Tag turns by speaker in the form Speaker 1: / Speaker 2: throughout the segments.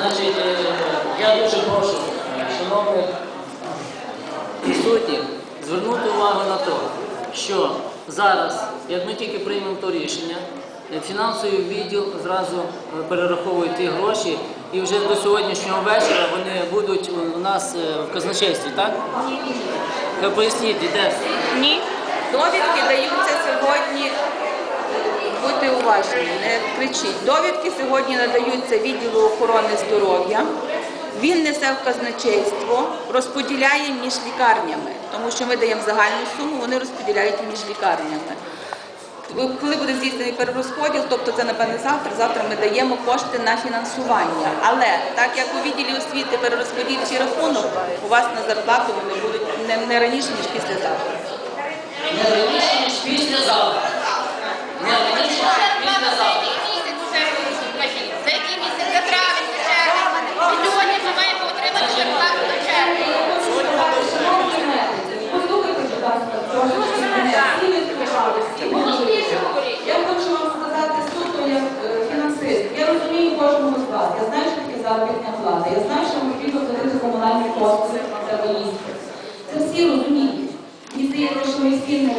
Speaker 1: Значить, е, я дуже прошу, шановних присутніх, звернути увагу на те, що зараз, як ми тільки приймемо то рішення, фінансовий відділ зразу е, перераховує ті гроші, і вже до сьогоднішнього вечора вони будуть у нас е, в казначействі, так? Ви поясніть, де?
Speaker 2: Ні. Довідки даються сьогодні. Уважні, не кричіть. Довідки сьогодні надаються відділу охорони здоров'я. Він несе в казначейство, розподіляє між лікарнями, тому що ми даємо загальну суму, вони розподіляють між лікарнями. Коли буде здійснений перерозподіл, тобто це напевне завтра, завтра ми даємо кошти на фінансування. Але так як у відділі освіти перерозподільчий рахунок, у вас на зарплату вони будуть не, не раніше, ніж післязавтра.
Speaker 1: Не раніше, ніж післязавтра.
Speaker 3: розумію з вас, Я знаю, що таке заробітна влада, Я знаю, що потрібно платити комунальні послуги за виїзд. Це всі розуміють. Мені здається, що ми всі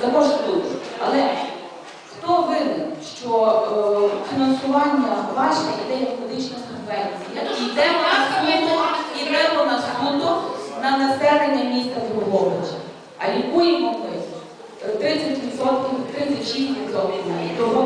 Speaker 3: також тут. Але хто винен, що е, фінансування ваше іде як медична субвенція? Йде вона з суто на суду на населення міста Другобича. А лікуємо ми 30%, 36%